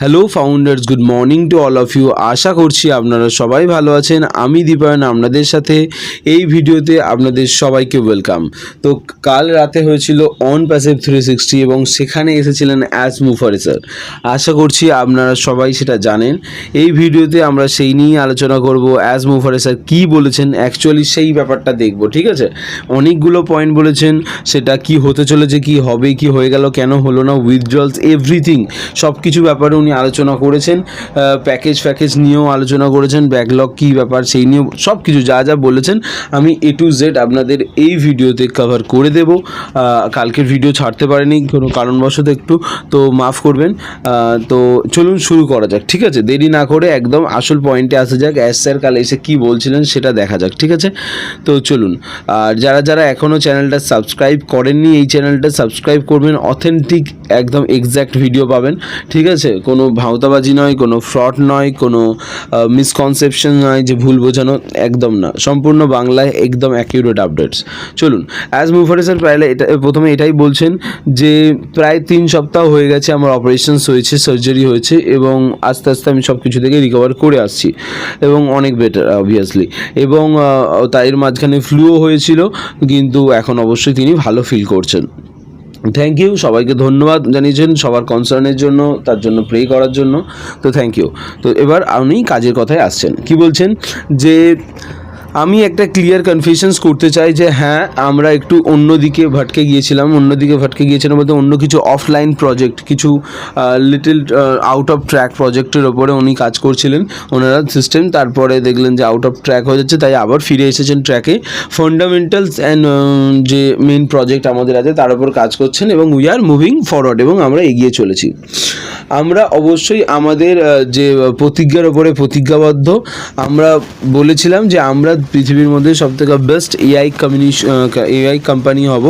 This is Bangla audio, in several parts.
Hello founders good morning to all of you আশা করছি আপনারা সবাই ভালো আছেন। আমি দীপায়ন, আপনাদের সাথে এই ভিডিওতে আপনাদের সবাইকে ওয়েলকাম তো কাল রাতে হয়েছিল অন প্যাসিভ থ্রি সিক্সটি এবং সেখানে এসেছিলেন অ্যাজ মুফারে স্যার আশা করছি আপনারা সবাই সেটা জানেন। এই ভিডিওতে আমরা সেই নিয়েই আলোচনা করব অ্যাজ মুফারে স্যার কী বলেছেন অ্যাকচুয়ালি সেই ব্যাপারটা দেখব, ঠিক আছে? অনেকগুলো পয়েন্ট বলেছেন, সেটা কি হতে চলেছে, কি হবে, কি হয়ে গেল, কেন হলো না উইথড্রলস এভরিথিং সব কিছু ব্যাপারে উনি আলোচনা করেছেন প্যাকেজ ফ্যাকেজ নিয়েও আলোচনা করেছেন ব্যাকলগ কী ব্যাপার সেই নিয়েও সব কিছু যা যা বলেছেন, আমি এ টু জেড আপনাদের এই ভিডিওতে কভার করে দেব। কালকের ভিডিও ছাড়তে পারিনি, কোনো কারণবশত একটু, তো মাফ করবেন। তো চলুন শুরু করা যাক, ঠিক আছে? দেরি না করে একদম আসল পয়েন্টে আসা যাক অ্যাস স্যার কাল এসে কী বলছিলেন সেটা দেখা যাক, ঠিক আছে? তো চলুন, আর যারা যারা এখনও চ্যানেলটা সাবস্ক্রাইব করেননি, এই চ্যানেলটা সাবস্ক্রাইব করবেন অথেন্টিক একদম এক্স্যাক্ট ভিডিও পাবেন, ঠিক আছে? কোনো ভাওতাবাজি নয়, কোনো ফ্রড নয়, কোনো মিসকনসেপশন নয় যে ভুল বোঝানো, একদম না। সম্পূর্ণ বাংলায় একদম অ্যাকিউরেট আপডেটস চলুন অ্যাজ মুভারে স্যার প্রায় এটা, প্রথমে এটাই বলছেন যে প্রায় তিন সপ্তাহ হয়ে গেছে আমার অপারেশনস হয়েছে সার্জারি হয়েছে এবং আস্তে আস্তে আমি সব কিছু থেকে রিকভার করে আসছি এবং অনেক বেটার অবভিয়াসলি এবং তাই এর মাঝখানে ফ্লুও হয়েছিল, কিন্তু এখন অবশ্যই তিনি ভালো ফিল করছেন। থ্যাংক ইউ সবাইকে ধন্যবাদ জানিয়েছেন সবার কনসার্নের জন্য, তার জন্য প্রে করার জন্য। তো থ্যাংক ইউ তো এবার উনি কাজের কথায় আসছেন। কি বলছেন? যে আমি একটা ক্লিয়ার কনফিউশনস করতে চাই যে হ্যাঁ আমরা একটু অন্যদিকে ভটকে গিয়েছিলাম অন্যদিকে ভটকে গিয়েছিলাম বলতে অন্য কিছু অফলাইন প্রজেক্ট কিছু লিটল আউট অফ ট্র্যাক প্রজেক্টের ওপরে উনি কাজ করছিলেন, ওনারা সিস্টেম তারপরে দেখলেন যে আউট অফ ট্র্যাক হয়ে যাচ্ছে, তাই আবার ফিরে এসেছেন ট্র্যাকে ফান্ডামেন্টালস অ্যান্ড যে মেন প্রজেক্ট আমাদের আছে, তার উপর কাজ করছেন এবং উই আর মুভিং ফরওয়ার্ড এবং আমরা এগিয়ে চলেছি। আমরা অবশ্যই আমাদের যে প্রতিজ্ঞার ওপরে প্রতিজ্ঞাবদ্ধ, আমরা বলেছিলাম যে আমরা পৃথিবীর মধ্যে সবথেকে best AI communication AI company হব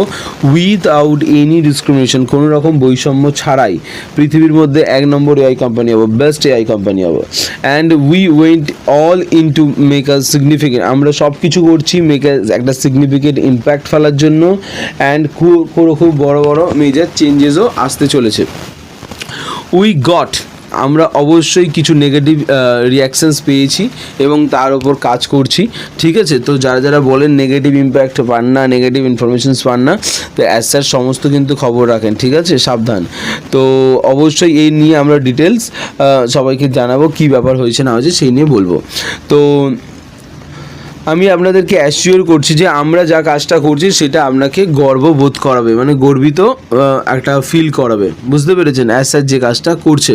উইথআউট এনি ডিসক্রিমিনেশন কোনো রকম বৈষম্য ছাড়াই পৃথিবীর মধ্যে এক নম্বর এআই কোম্পানি হব বেস্ট এআই কোম্পানি হব। And we went all in to make a significant আমরা সব কিছু করছি মেক একটা সিগনিফিকেন্ট ইম্প্যাক্ট ফেলার জন্য। অ্যান্ড খুব খুব বড় বড় মেজার চেঞ্জেসও আসতে চলেছে। উই গট আমরা অবশ্যই কিছু নেগেটিভ রিয়াকশানস পেয়েছি এবং তার ওপর কাজ করছি, ঠিক আছে? তো যারা যারা বলেন নেগেটিভ ইম্প্যাক্ট পান না নেগেটিভ ইনফরমেশনস পান না, তো অ্যাজ স্যার সমস্ত কিন্তু খবর রাখেন, ঠিক আছে? সাবধান। তো অবশ্যই এই নিয়ে আমরা ডিটেলস সবাইকে জানাব কী ব্যাপার হয়েছে, না হয়েছে, সেই নিয়ে বলব। তো আমি আপনাদেরকে অ্যাসিওর করছি যে আমরা যা কাজটা করছি, সেটা আপনাকে গর্ববোধ করাবে মানে গর্বিত একটা ফিল করাবে। বুঝতে পেরেছেন? অ্যাজ স্যার যে কাজটা করছে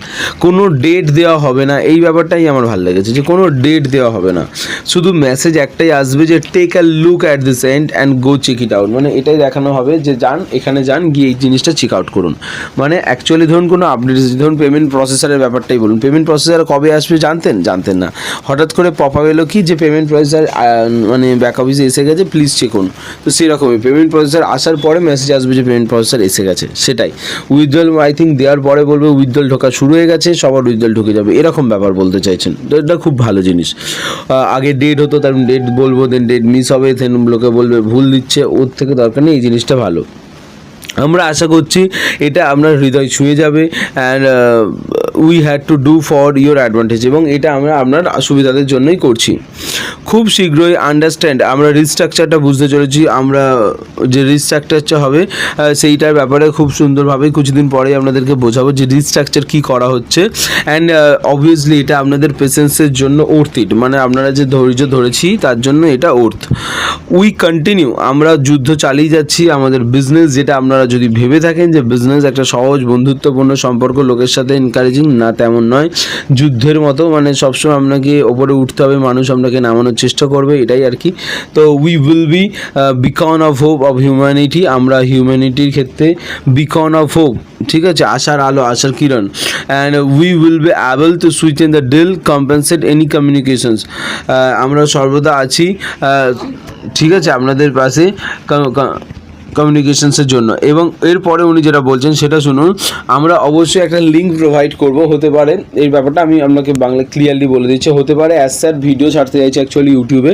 কোনো ডেট দেওয়া হবে না। এই ব্যাপারটাই আমার ভালো লেগেছে যে কোনো ডেট দেওয়া হবে না। শুধু মেসেজ একটাই আসবে যে take a look at this end and go check it out মানে এটাই দেখানো হবে যে, যান, এখানে যান, গিয়ে এই জিনিসটা চেক আউট করুন। মানে অ্যাকচুয়ালি ধরুন কোনো আপডেট ধরুন পেমেন্ট প্রসেসারের ব্যাপারটাই বলুন। পেমেন্ট প্রসেসার কবে আসবে জানতেন? জানতেন না। হঠাৎ করে পপ এলো কি যে পেমেন্ট প্রসেসার মানে ব্যাক অফিসে এসে গেছে প্লিজ চেক করুন। তো সেরকমই পেমেন্ট প্রসেসার আসার পরে মেসেজ আসবে যে পেমেন্ট প্রসেসার এসে গেছে। সেটাই। উইথড্রল আই থিঙ্ক দেওয়ার পরে বলবে উইথড্রল ঢোকা শুরু হয়ে গেছে, সবার রেজাল্ট ঢুকে যাবে। এরকম ব্যাপার বলতে চাইছেন। তো এটা খুব ভালো জিনিস। আগে ডেট হতো তার ডেট বলব দেন ডেট মিস হবে দেন লোকে বলবে ভুল দিচ্ছে, ওর থেকে দরকার নেই, এই জিনিসটা ভালো। আমরা আশা করছি এটা আপনার হৃদয় ছুঁয়ে যাবে and we had to do for your advantage এবং এটা আমরা আপনার সুবিধাদের জন্যই করছি। খুব শীঘ্রই আন্ডারস্ট্যান্ড আমরা রিস্ট্রাকচারটা বুঝতে চলেছি, আমরা যে রিস্ট্রাকচারটা হবে সেইটার ব্যাপারে খুব সুন্দরভাবে কিছুদিন পরেই আপনাদেরকে বোঝাবো যে রিস্ট্রাকচার কী করা হচ্ছে অ্যান্ড অবভিয়াসলি এটা আপনাদের পেশেন্সের জন্য ওর্থ ইট মানে আপনারা যে ধৈর্য ধরেছি তার জন্য এটা ওর্থ উই কন্টিনিউ আমরা যুদ্ধ চালিয়ে যাচ্ছি, আমাদের বিজনেস যেটা আপনারা যদি ভেবে থাকেন যে বিজনেস একটা সহজ, বন্ধুত্বপূর্ণ সম্পর্ক লোকের সাথে এনকারেজিং না তেমন নয়। যুদ্ধের মতো মানে সবসময় আপনাকে ওপরে উঠতে হবে, মানুষ আপনাকে নামানোর চেষ্টা করবে, এটাই আর কি। তো we will be beacon of hope of humanity আমরা হিউম্যানিটির ক্ষেত্রে বিকন অফ হোপ ঠিক আছে? আশার আলো, আশার কিরণ। And we will be able to switch in the deal compensate any communications আমরা সর্বদা আছি ঠিক আছে? আপনাদের পাশে কমিউনিকেশনসের জন্য। এবং এরপরে উনি যেটা বলছেন, সেটা শুনুন। আমরা অবশ্যই একটা লিঙ্ক প্রোভাইড করব, হতে পারে। এই ব্যাপারটা আমি আপনাকে বাংলা ক্লিয়ারলি বলে দিচ্ছি। হতে পারে অ্যাজ স্যার ভিডিও ছাড়তে চাইছে অ্যাকচুয়ালি ইউটিউবে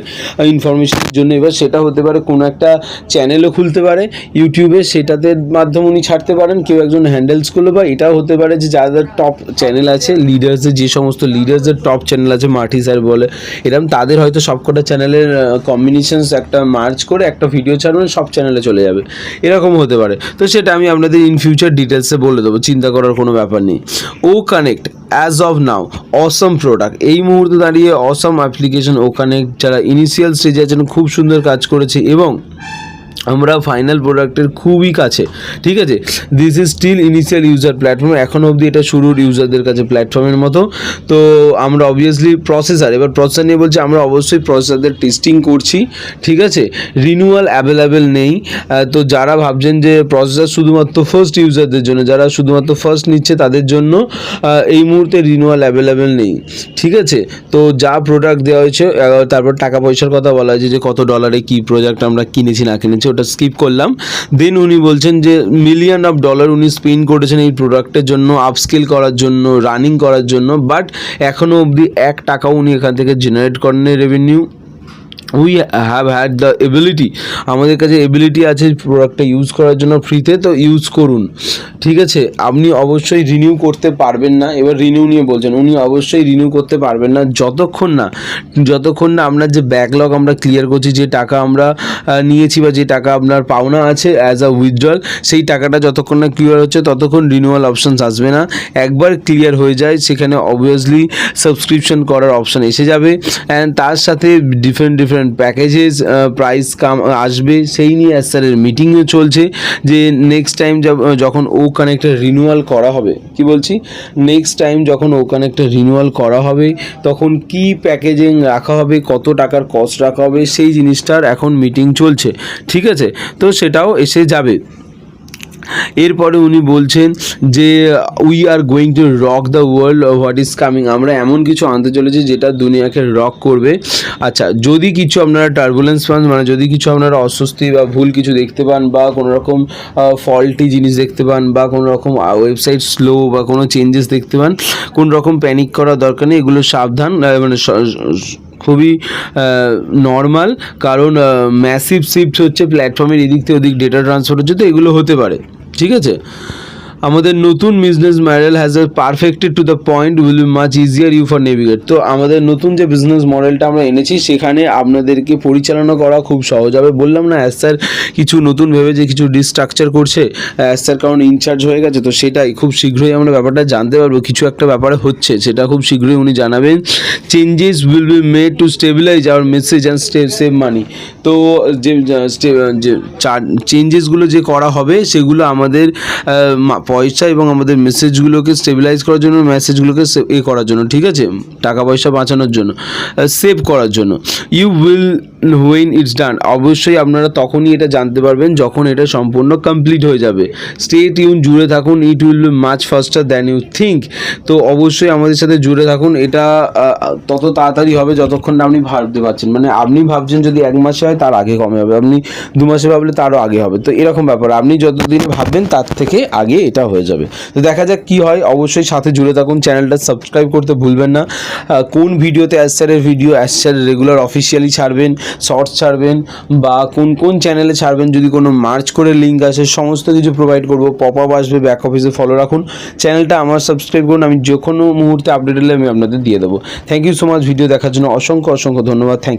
ইনফরমেশনের জন্য। এবার সেটা হতে পারে কোনো একটা চ্যানেলও খুলতে পারে। ইউটিউবে সেটাতে মাধ্যমে উনি ছাড়তে পারেন। কেউ একজন হ্যান্ডেলস করল বা এটাও হতে পারে যে যাদের টপ চ্যানেল আছে লিডার্সদের যে সমস্ত লিডার্সদের টপ চ্যানেল আছে মাটি স্যার বলে এরকম তাদের হয়তো সবকটা চ্যানেলের কম্বিনেশনস একটা মার্চ করে একটা ভিডিও ছাড়বেন সব চ্যানেলে চলে যাবে। এরকম হতে পারে। তো সেটা আমি আপনাদের ইন ফিউচার ডিটেলসে বলে দেবো, চিন্তা করার কোনো ব্যাপার নেই। ও connect as of now Assam product এই মুহূর্তে দাঁড়িয়ে অসম অ্যাপ্লিকেশন ও কানেক্ট যারা ইনিশিয়াল স্টেজে আছেন, খুব সুন্দর কাজ করেছে এবং আমরা ফাইনাল প্রোডাক্টের খুবই কাছে, ঠিক আছে? This is still initial user platform এখনও অবধি এটা শুরুর ইউজারদের কাছে প্ল্যাটফর্মের মতো। তো আমরা অবভিয়াসলি প্রসেসার এবার প্রসেসার নিয়ে বলছি, আমরা অবশ্যই প্রসেসারদের টেস্টিং করছি, ঠিক আছে? রিনিউয়াল অ্যাভেলেবেল নেই। তো যারা ভাবছেন যে প্রসেসার শুধুমাত্র ফার্স্ট ইউজারদের জন্য, যারা শুধুমাত্র ফার্স্ট নিচ্ছে তাদের জন্য এই মুহূর্তে রিনিউয়াল অ্যাভেলেবেল নেই, ঠিক আছে? তো যা প্রোডাক্ট দেওয়া হয়েছে তারপর টাকা পয়সার কথা বলা হয়েছে যে কত ডলারে কি প্রোডাক্ট আমরা কিনেছি, না কিনেছি ওটা স্কিপ করলাম। দেন উনি বলছেন যে মিলিয়ন অফ ডলার উনি স্পেন্ড করেছেন এই প্রোডাক্টের জন্য আপস্কেল করার জন্য রানিং করার জন্য বাট এখনও অবধি এক টাকাও উনি এখান থেকে জেনারেট করেন revenue we have had the ability আমাদের কাছে এবিলিটি আছে প্রোডাক্টটা ইউজ করার জন্য ফ্রিতে তো ইউজ করুন। ঠিক আছে? আপনি অবশ্যই রিনিউ করতে পারবেন না। এবার রিনিউ নিয়ে বলছেন, উনি অবশ্যই রিনিউ করতে পারবেন না। যতক্ষণ না যতক্ষণ না আপনার যে ব্যাকলগ আমরা ক্লিয়ার করছি, যে টাকা আমরা নিয়েছি বা যে টাকা আপনার পাওনা আছে অ্যাজ আ উইথড্রল সেই টাকাটা যতক্ষণ না ক্লিয়ার হচ্ছে, ততক্ষণ রিনিউয়াল অপশানস আসবে না। একবার ক্লিয়ার হয়ে যায়, সেখানে অবভিয়াসলি সাবস্ক্রিপশন করার অপশান এসে যাবে। অ্যান্ড তার সাথে different different packages price come আসবে, সেই নিয়ে স্যারের মিটিংও চলছে, যে নেক্সট টাইম যখন ও কানেক্টার রিনিউয়াল করা হবে, কি বলছি? নেক্সট টাইম যখন ও কানেক্টার রিনিউয়াল করা হবে, তখন কি প্যাকেজিং রাখা হবে, কত টাকার কস্ট রাখা হবে, সেই জিনিসটার এখন মিটিং চলছে, ঠিক আছে? তো সেটাও এসে যাবে। এরপরে উনি বলছেন যে we are going to rock the world what is coming আমরা এমন কিছু আনতে চলেছি যেটা দুনিয়াকে রক করবে। আচ্ছা যদি কিছু আপনারা টার্বুলেন্স পান মানে যদি কিছু আপনারা অস্বস্তি বা ভুল কিছু দেখতে পান বা কোনো রকম ফল্টি জিনিস দেখতে পান বা কোনো রকম ওয়েবসাইট স্লো বা কোনো চেঞ্জেস দেখতে পান, কোনো রকম প্যানিক করার দরকার নেই, এগুলো সাবধান মানে খুবই নর্মাল কারণ ম্যাসিভ শিফট হচ্ছে প্ল্যাটফর্মের এদিক থেকে ওদিক ডেটা ট্রান্সফার হচ্ছে, তো এগুলো হতে পারে। ঠিক আছে? আমাদের নতুন business model has a perfected to the point will be much easier you for navigate তো আমাদের নতুন যে বিজনেস মডেলটা আমরা এনেছি, সেখানে আপনাদেরকে পরিচালনা করা খুব সহজ হবে। বললাম না অ্যাজ স্যার কিছু নতুন ভেবে যে কিছু ডিস্ট্রাকচার করছে অ্যাজ স্যার কারণ ইনচার্জ হয়ে গেছে, তো সেটাই খুব শীঘ্রই আমরা ব্যাপারটা জানতে পারব। কিছু একটা ব্যাপারে হচ্ছে, সেটা খুব শীঘ্রই উনি জানাবেন। Changes will be made to stabilise our message and save money তো যে চেঞ্জেসগুলো যে করা হবে, সেগুলো আমাদের পয়সা এবং আমাদের মেসেজগুলোকে স্টেবিলাইজ করার জন্য মেসেজগুলোকে এ করার জন্য, ঠিক আছে? টাকা পয়সা বাঁচানোর জন্য সেভ করার জন্য। You will when it's done অবশ্যই আপনারা তখনই এটা জানতে পারবেন যখন এটা সম্পূর্ণ কমপ্লিট হয়ে যাবে। স্টেট ইউন জুড়ে থাকুন it will be much faster than you think তো অবশ্যই আমাদের সাথে জুড়ে থাকুন, এটা তত তাড়াতাড়ি হবে যতক্ষণ না আপনি ভাবতে পারছেন। মানে আপনি ভাবছেন যদি এক মাসে হয়, তার আগে কমে হবে। আপনি দু মাসে ভাবলে তারও আগে হবে। তো এরকম ব্যাপার, আপনি যতদিন ভাববেন তার থেকে আগে এটা হয়ে যাবে। তো দেখা যাক কি হয়, অবশ্যই সাথে জুড়ে থাকুন চ্যানেলটা সাবস্ক্রাইব করতে ভুলবেন না। কোন ভিডিওতে অ্যাসারের ভিডিও অ্যাসার রেগুলার অফিসিয়ালি ছাড়বেন শর্টস ছাড়বেন বা কোন কোন চ্যানেলে ছাড়বেন, যদি কোনো মার্চ করে লিঙ্ক আসে, সমস্ত কিছু প্রোভাইড করব পপ আপ আসবে ব্যাক অফিসে ফলো রাখুন। চ্যানেলটা আমার সাবস্ক্রাইব করুন, আমি যে কোনো মুহূর্তে আপডেট হলে আমি আপনাদের দিয়ে দেবো। Thank you so much video দেখার জন্য অসংখ্য অসংখ্য ধন্যবাদ থ্যাংক ইউ